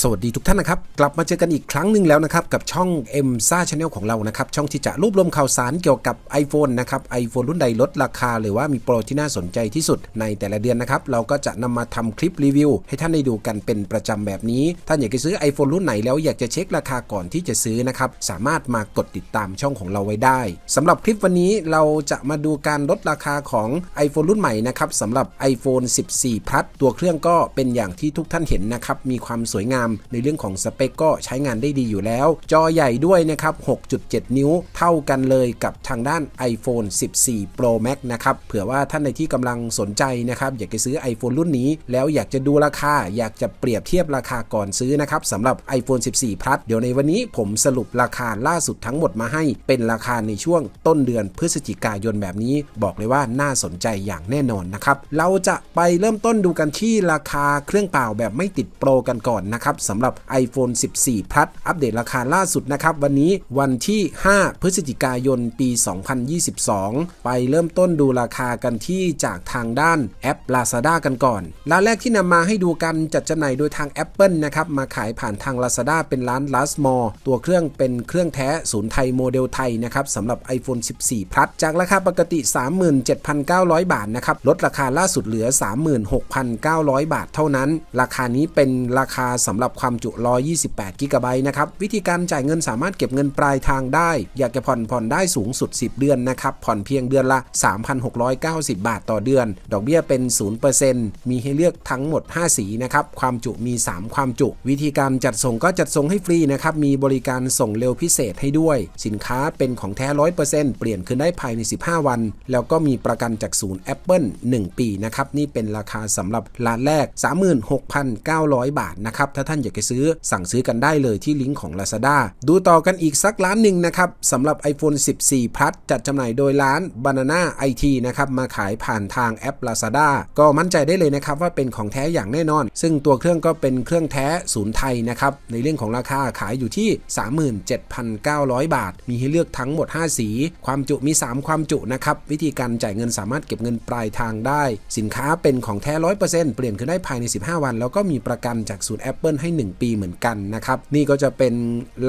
สวัสดีทุกท่านนะครับ กลับมาเจอกันอีกครั้งหนึ่งแล้วนะครับ กับช่อง m s a Channel ของเรานะครับ ช่องที่จะรวบรวมข่าวสารเกี่ยวกับ iPhone นะครับ iPhone รุ่นใดลดราคา หรือว่ามีโปรที่น่าสนใจที่สุดในแต่ละเดือนนะครับ เราก็จะนำมาทำคลิปรีวิว ให้ท่านได้ดูกันเป็นประจำแบบนี้ ท่านอยากจะซื้อ iPhone รุ่นไหนแล้วอยากจะเช็คราคาก่อนที่จะซื้อนะครับสามารถมากดติดตามช่องของเราไว้ได้สำหรับคลิปวันนี้เราจะมาดูการลดราคาของ iPhone รุ่นใหม่นะครับสำหรับ iPhone 14 Plus ตัวเครื่องก็เป็นอย่างที่ทุกท่านเห็นนะครับมีความสวยงามในเรื่องของสเปคก็ใช้งานได้ดีอยู่แล้ว จอใหญ่ด้วยนะครับ 6.7 นิ้วเท่ากันเลยกับทางด้าน iPhone 14 Pro Max นะครับ เผื่อว่าท่านในที่กำลังสนใจนะครับ อยากจะซื้อ iPhone รุ่นนี้ แล้วอยากจะดูราคา อยากจะเปรียบเทียบราคาก่อนซื้อนะครับสำหรับ iPhone 14 Plus เดี๋ยวในวันนี้ผมสรุปราคาล่าสุดทั้งหมดมาให้ เป็นราคาในช่วงต้นเดือนพฤศจิกายนแบบนี้ บอกเลยว่าน่าสนใจอย่างแน่นอนนะครับ เราจะไปเริ่มต้นดูกันที่ราคาเครื่องเปล่าแบบไม่ติดโปรกันก่อนนะครับสำหรับ iPhone 14 Plus อัปเดตราคาล่าสุดนะครับ วันนี้วันที่ 5 พฤศจิกายน ปี 2022 ไปเริ่มต้นดูราคากันที่จากทางด้านแอป Lazada กันก่อนร้านแรกที่นำมาให้ดูกันจัดจำหน่ายโดยทาง Apple นะครับ มาขายผ่านทาง Lazada เป็นร้าน Last m o r ตัวเครื่องเป็นเครื่องแท้ศูนย์ไทยโมเดลไทยนะครับสำหรับ iPhone 14 Plus จากราคาปกติ 37,900 บาทนะครับ ลดราคาล่าสุดเหลือ 36,900 บาทเท่านั้น ราคานี้เป็นราคาสำหรับรับความจุ 128 กิกะไบต์นะครับ วิธีการจ่ายเงินสามารถเก็บเงินปลายทางได้ อยากจะผ่อนผ่อนได้สูงสุด 10 เดือนนะครับ ผ่อนเพียงเดือนละ 3,690 บาทต่อเดือน ดอกเบี้ยเป็น 0%มีให้เลือกทั้งหมด 5 สีนะครับ ความจุมี 3 ความจุ วิธีการจัดส่งก็จัดส่งให้ฟรีนะครับ มีบริการส่งเร็วพิเศษให้ด้วย สินค้าเป็นของแท้ 100%เปลี่ยนคืนได้ภายใน 15 วัน แล้วก็มีประกันจากศูนย์ Apple 1 ปีนะครับ นี่เป็นราคาสำหรับร้านแรก 36,900 บาทนะครับถ้าท่านอยากจะซื้อ สั่งซื้อกันได้เลยที่ลิงก์ของ Lazada ดูต่อกันอีกสักร้านหนึ่งนะครับสำหรับ iPhone 14 Plus จัดจำหน่ายโดยร้าน Banana IT นะครับมาขายผ่านทางแอป Lazada ก็มั่นใจได้เลยนะครับว่าเป็นของแท้อย่างแน่นอน ซึ่งตัวเครื่องก็เป็นเครื่องแท้ศูนย์ไทยนะครับในเรื่องของราคาขายอยู่ที่ 37,900 บาท มีให้เลือกทั้งหมด 5 สี ความจุมี 3 ความจุนะครับวิธีการจ่ายเงินสามารถเก็บเงินปลายทางได้ สินค้าเป็นของแท้ 100%เปลี่ยนคืนได้ภายใน 15 วัน แล้วก็มีประกันจากศูนย์ Apple ให้ 1 ปีเหมือนกันนะครับ นี่ก็จะเป็น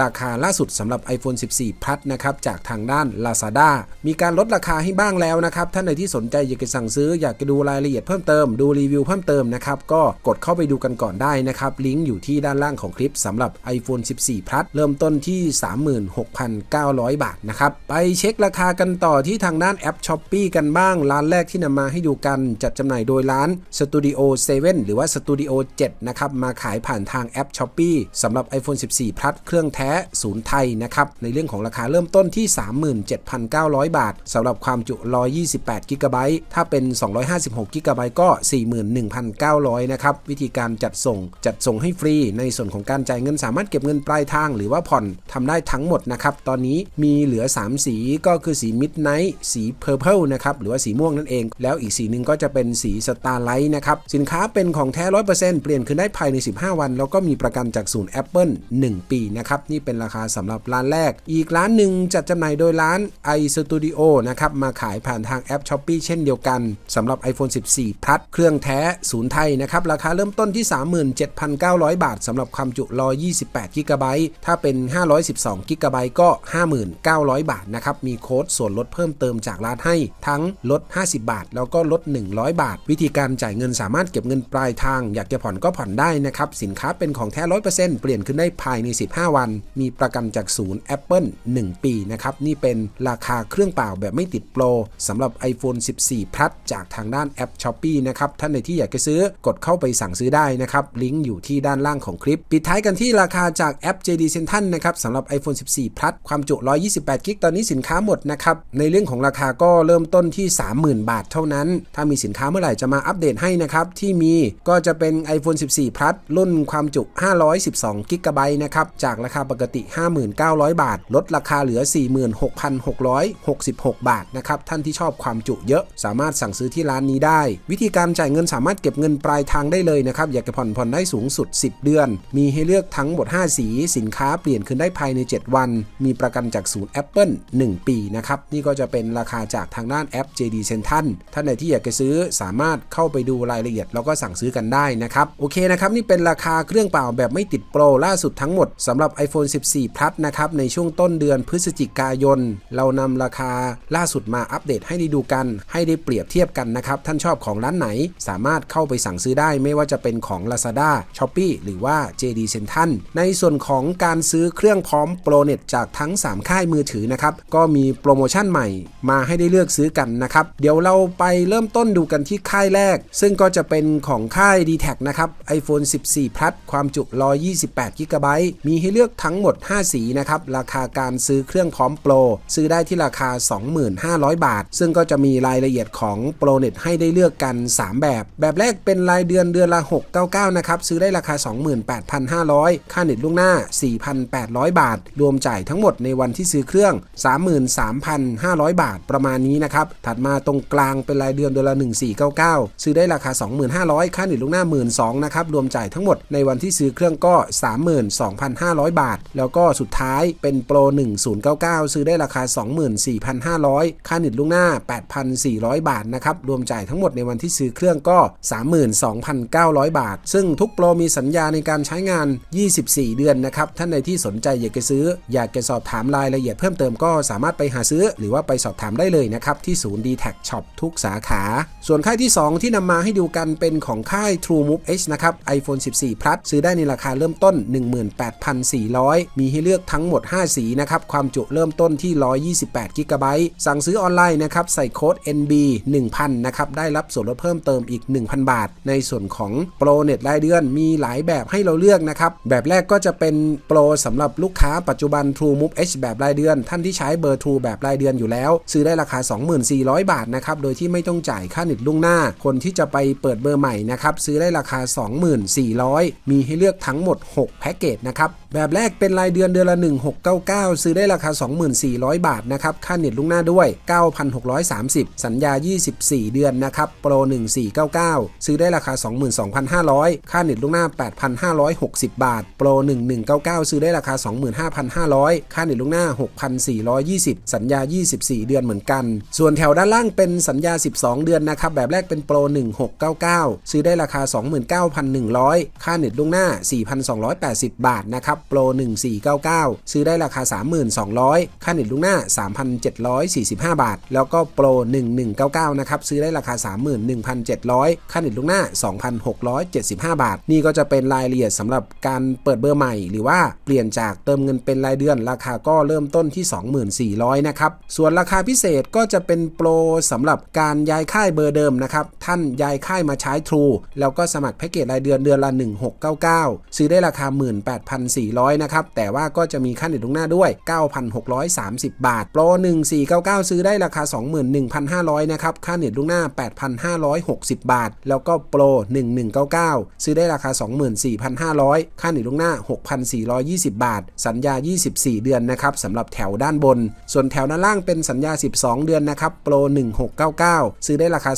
ราคาล่าสุดสำหรับ iPhone 14 Plus นะครับจากทางด้าน Lazada มีการลดราคาให้บ้างแล้วนะครับ ท่านใดที่สนใจอยากจะสั่งซื้ออยากจะดูรายละเอียดเพิ่มเติมดูรีวิวเพิ่มเติมนะครับ ก็กดเข้าไปดูกันก่อนได้นะครับ ลิงก์อยู่ที่ด้านล่างของคลิปสำหรับ iPhone 14 Plus เริ่มต้นที่ 36,900 บาทนะครับ ไปเช็คราคากันต่อที่ทางด้านแอป s h อ p e e กันบ้าง ร้านแรกที่นำมาให้ดูกันจัดจำหน่ายโดยร้าน Studio 7 หรือว่า Studio 7 นะครับ มาขายผ่านทางางแอป s h อ p e e สำหรับ iPhone 14 Plus เครื่องแท้ศูนย์ไทยนะครับ ในเรื่องของราคาเริ่มต้นที่ 37,900 บาทสำหรับความจุ 128 g b ถ้าเป็น 256 g b ก็ 41,900 นะครับ วิธีการจัดส่งจัดส่งให้ฟรี ในส่วนของการจ่ายเงินสามารถเก็บเงินปลายทางหรือว่าผ่อนทำได้ทั้งหมดนะครับ ตอนนี้มีเหลือ 3 สีก็คือสี Midnight สี Purple นะครับหรือว่าสีม่วงนั่นเอง แล้วอีกสีหนึ่งก็จะเป็นสี Starlight นะครับสินค้าเป็นของแท้ 100%เปลี่ยนคืนได้ภายใน 15 วันแล้วก็มีประกันจากศูนย์ Apple 1 ปีนะครับ นี่เป็นราคาสำหรับร้านแรก อีกร้านหนึ่งจัดจำหน่ายโดยร้าน iStudio นะครับ มาขายผ่านทางแอป Shopee เช่นเดียวกันสำหรับ iPhone 14 Plus เครื่องแท้ศูนย์ไทยนะครับ ราคาเริ่มต้นที่ 37,900 บาทสำหรับความจุ128 g b ถ้าเป็น 512 g b ก็ 59,000 บาทนะครับ มีโค้ดส่วนลดเพิ่มเติมจากร้านให้ทั้งลด 50 บาท แล้วก็ลด 100 บาท วิธีการจ่ายเงินสามารถเก็บเงินปลายทาง อยากจะผ่อนก็ผ่อนได้นะครับ สินค้าเป็นของแท้ 100%เปลี่ยนขึ้นได้ภายใน 15 วัน มีประกันจากศูนย์ Apple 1 ปีนะครับ นี่เป็นราคาเครื่องเปล่าแบบไม่ติดโปรสำหรับ iPhone 14 Plus จากทางด้านแอป s h อ p e e นะครับ ท่านใดที่อยากจะซื้อกดเข้าไปสั่งซื้อได้นะครับ ลิงก์อยู่ที่ด้านล่างของคลิป ปิดท้ายกันที่ราคาจากแอป JD Central นะครับสำหรับ iPhone 14 Plus ความจุ 128 g b ตอนนี้สินค้าหมดนะครับ ในเรื่องของราคาก็เริ่มต้นที่ 30,000 บาทเท่านั้น ถ้ามีสินค้าเมื่อไหร่จะมาอัปเดตให้นะครับ ที่มีก็จะเป็น iPhone 14 Plus รุ่นความจุ 512 g b นะครับ จากราคาปกติ 59,000 บาท ลดราคาเหลือ 46,666 บาทนะครับ ท่านที่ชอบความจุเยอะสามารถสั่งซื้อที่ร้านนี้ได้ วิธีการจ่ายเงินสามารถเก็บเงินปลายทางได้เลยนะครับ อยากจะผ่อนผ่อนได้สูงสุด 10 เดือน มีให้เลือกทั้งหมด 5 สี สินค้าเปลี่ยนคืนได้ภายใน 7 วัน มีประกันจากศูนย์ Apple 1 ปีนะครับ นี่ก็จะเป็นราคาจากทางด้านแอป JD Central ท่านใดที่อยากจะซื้อสามารถเข้าไปดูรายละเอียดแล้วก็สั่งซื้อกันได้นะครับ โอเคนะครับ นี่เป็นราคาเครื่องเปล่าแบบไม่ติดโปรล่าสุดทั้งหมดสำหรับ iPhone 14 Plus นะครับ ในช่วงต้นเดือนพฤศจิกายน เรานำราคาล่าสุดมาอัปเดตให้ได้ดูกัน ให้ได้เปรียบเทียบกันนะครับ ท่านชอบของร้านไหน สามารถเข้าไปสั่งซื้อได้ไม่ว่าจะเป็นของ Lazada, Shopee หรือว่า JD Central ในส่วนของการซื้อเครื่องพร้อมโปรเน็ตจากทั้ง 3 ค่ายมือถือนะครับก็มีโปรโมชั่นใหม่มาให้ได้เลือกซื้อกันนะครับเดี๋ยวเราไปเริ่มต้นดูกันที่ค่ายแรก ซึ่งก็จะเป็นของค่าย d t แทนะครับ iPhone 14 Plus ความจุ 128 g b มีให้เลือกทั้งหมด 5 สีนะครับ ราคาการซื้อเครื่องพร้อมโปร ซื้อได้ที่ราคา 25,000 บาท ซึ่งก็จะมีรายละเอียดของโปรเน็ตให้ได้เลือกกัน 3 แบบ แบบแรกเป็นรายเดือนเดือนละ 699 นะครับ ซื้อได้ราคา 28,500 ค่าเน็ตล่วงหน้า 4,800 บาท รวมจ่ายทั้งหมดในวันที่ซื้อเครื่อง 33,500 บาทประมาณนี้นะครับ ถัดมาตรงกลางเป็นรายเดือนเดือนละ 1499 ซื้อได้ราคา 25,000ค่าเน็ตล่วงหน้า 12,000นะครับ รวมจ่ายทั้งหมดในวันที่ซื้อเครื่องก็ 32,500 บาท แล้วก็สุดท้ายเป็นโปร 1099 ซื้อได้ราคา 24,500 ค่าเน็ตล่วงหน้า 8,400 บาทนะครับ รวมจ่ายทั้งหมดในวันที่ซื้อเครื่องก็ 32,900 บาท ซึ่งทุกโปรมีสัญญาในการใช้งาน 24 เดือนนะครับ ท่านใดที่สนใจอยากจะซื้อ อยากจะสอบถามรายละเอียดเพิ่มเติมก็สามารถไปหาซื้อ หรือว่าไปสอบถามได้เลยนะครับ ที่ศูนย์ d t แท Shop ทุกสาขา ส่วนค่ายที่ 2 ที่นำมาให้ดูกันเป็นของค่าย True Move H นะครับ iPhone 14 Plus ซื้อได้ในราคาเริ่มต้น 18,400 มีให้เลือกทั้งหมด 5 สีนะครับ ความจุเริ่มต้นที่ 128 g b สั่งซื้อออนไลน์นะครับ ใส่โค้ด NB 1000 นะครับ ได้รับส่วนลดเพิ่มเติมอีก 1,000 บาท ในส่วนของโปรเน็ตรายเดือนมีหลายแบบให้เราเลือกนะครับ แบบแรกก็จะเป็นโปรสำหรับลูกค้าปัจจุบัน True Move H แบบรายเดือน ท่านที่ใช้เบอร์ True แบบรายเดือนอยู่แล้ว ซื้อได้ราคา 2400 บาทนะครับ โดยที่ไม่ต้องจ่ายค่าเน็ตล่วงหน้า คนที่จะไปเปิดเบอร์ใหม่นะครับซื้อได้ราคา 2400 มีให้เลือกทั้งหมด 6 แพ็กเกจนะครับ แบบแรกเป็นรายเดือนเดือนละ 1699 ซื้อได้ราคา 2400 บาทนะครับ ค่าเน็ตล่วงหน้าด้วย 9,630 สัญญา 24 เดือนนะครับ โปร 1499 ซื้อได้ราคา 22,500 ค่าเน็ตล่วงหน้า 8,560 บาท โปร 1199 ซื้อได้ราคา 25,500 ค่าเน็ตล่วงหน้า 6,420 สัญญา 24 เดือนเหมือนกัน ส่วนแถวด้านล่างเป็นสัญญา 12 เดือนนะครับ แบบแรกเป็นโปร 1699 ซื้อได้ราคา 29,100 ค่าเน็ตล่วงหน้า 4,280 บาทนะครับโปร 1499 ซื้อได้ราคา 3,200 ค่าเน็ตล่วงหน้า 3,745 บาท แล้วก็โปร 1199 นะครับซื้อได้ราคา 31,700 ค่าเน็ตล่วงหน้า 2,675 บาท นี่ก็จะเป็นรายละเอียดสำหรับการเปิดเบอร์ใหม่ หรือว่าเปลี่ยนจากเติมเงินเป็นรายเดือน ราคาก็เริ่มต้นที่ 2400นะครับ ส่วนราคาพิเศษก็จะเป็นโปรสำหรับการย้ายค่ายเบอร์เดิมนะครับท่านย้ายค่ายมาใช้ True แล้วก็สมัครแพ็กเกจรายเดือนเดือนละ 1699 999 ซื้อได้ราคา 18,400 นะครับ แต่ว่าก็จะมีค่าเน็ตลงหน้าด้วย 9,630 บาท โปร 1499 ซื้อได้ราคา 21,500 นะครับ ค่าเน็ตลงหน้า 8,560 บาท แล้วก็โปร 1199 ซื้อได้ราคา 24,500 ค่าเน็ตลงหน้า 6,420 บาท สัญญา 24 เดือนนะครับสำหรับแถวด้านบน ส่วนแถวด้านล่างเป็นสัญญา 12 เดือนนะครับ โปร 1699 ซื้อได้ราคา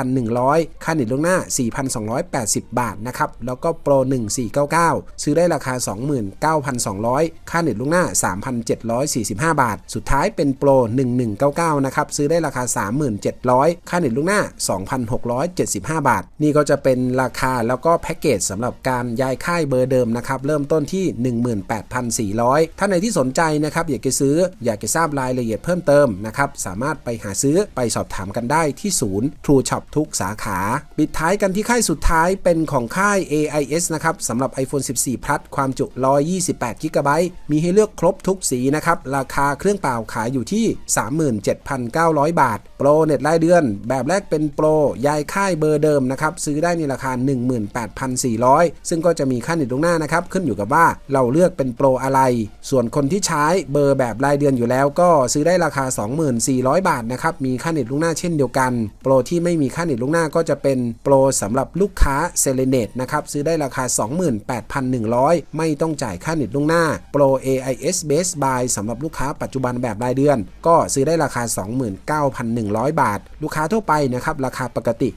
27,100 ค่าเน็ตลงหน้า 4,280 บาทนะครับ แล้วก็โปร1499 ซื้อได้ราคา 29,200 ค่าเน็ตล่วงหน้า 3,745 บาท สุดท้ายเป็นโปร1199 นะครับ ซื้อได้ราคา 37,00 ค่าเน็ตล่วงหน้า 2,675 บาท นี่ก็จะเป็นราคาแล้วก็แพ็กเกจสำหรับการย้ายค่ายเบอร์เดิมนะครับ เริ่มต้นที่ 18,400ท่านในที่สนใจนะครับอยากจะซื้ออยากจะทราบรายละเอียดเพิ่มเติมนะครับสามารถไปหาซื้อไปสอบถามกันได้ที่ศูนย์ True Shop ทุกสาขา ปิดท้ายกันที่ค่ายสุดท้ายเป็นของค่าย AIS นะครับสำหรับ iPhone 14 Plus ความจุ 128 g b มีให้เลือกครบทุกสีนะครับ ราคาเครื่องเปล่าขายอยู่ที่ 37,900 บาท โปรเน็ตรายเดือน แบบแรกเป็นโปรย้ายค่ายเบอร์เดิมนะครับ ซื้อได้ในราคา 18,400 ซึ่งก็จะมีค่าเน็ตล่วงหน้านะครับ ขึ้นอยู่กับว่าเราเลือกเป็นโปรอะไร ส่วนคนที่ใช้เบอร์แบบรายเดือนอยู่แล้ว ก็ซื้อได้ราคา 2400บาทนะครับ มีค่าเน็ตล่วงหน้าเช่นเดียวกัน โปรที่ไม่มีค่าเน็ตล่วงหน้าก็จะเป็นโปรสำหรับลูกค้าเซเลเนตนะครับ ซื้อได้ราคา 28,100 ไม่ต้องจ่ายค่าเน็ตล่วงหน้าโปร AIS Best Buy สำหรับลูกค้าปัจจุบันแบบรายเดือน ก็ซื้อได้ราคา 29,100 บาท ลูกค้าทั่วไปนะครับ ราคาปกติ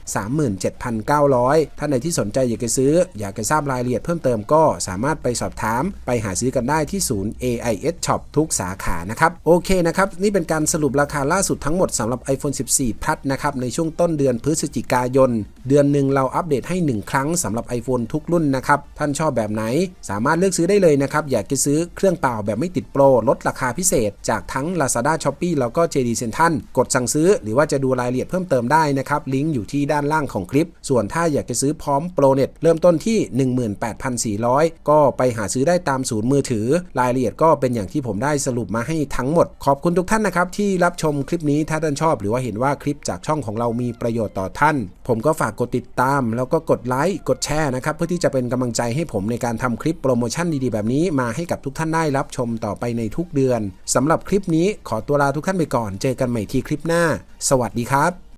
37,900 ท่านใดที่สนใจอยากจะซื้อ อยากจะทราบรายละเอียดเพิ่มเติมก็สามารถไปสอบถาม ไปหาซื้อกันได้ที่ศูนย์ AIS Shop ทุกสาขานะครับโอเคนะครับ นี่เป็นการสรุปราคาล่าสุดทั้งหมดสำหรับ iPhone 14 Plus นะครับในช่วงต้นเดือนพฤศจิกายน เดือนหนึ่งเราอัปเดตให้ 1 ครั้งสำหรับ iPhone ทุกรุ่นนะครับ ท่านชอบแบบไหน สามารถเลือกซื้อได้เลยนะครับ อยากจะซื้อเครื่องเปล่าแบบไม่ติดโปร ลดราคาพิเศษ จากทั้ง Lazada Shopee แล้วก็ JD Central กดสั่งซื้อ หรือว่าจะดูรายละเอียดเพิ่มเติมได้นะครับลิงก์อยู่ที่ด้านล่างของคลิป ส่วนถ้าอยากจะซื้อพร้อมโปรเน็ตเริ่มต้นที่ 18,400 ก็ไปหาซื้อได้ตามศูนย์มือถือ รายละเอียดก็เป็นอย่างที่ผมได้สรุปมาให้ทั้งหมด ขอบคุณทุกท่านนะครับที่รับชมคลิปนี้ถ้าท่านชอบ หรือว่าเห็นว่าคลิปจากช่องของเรามีประโยชน์ต่อท่าน ผมก็ฝากกดติดตาม แล้วก็กดไลค์กดแชร์นะครับเพื่อที่จะเป็นกำลังใจให้ผมในการทำคลิปโปรโมชั่นดีๆ แบบนี้มาให้กับทุกท่านได้รับชมต่อไปในทุกเดือนสำหรับคลิปนี้ขอตัวลาทุกท่านไปก่อน เจอกันใหม่ที่คลิปหน้า สวัสดีครับ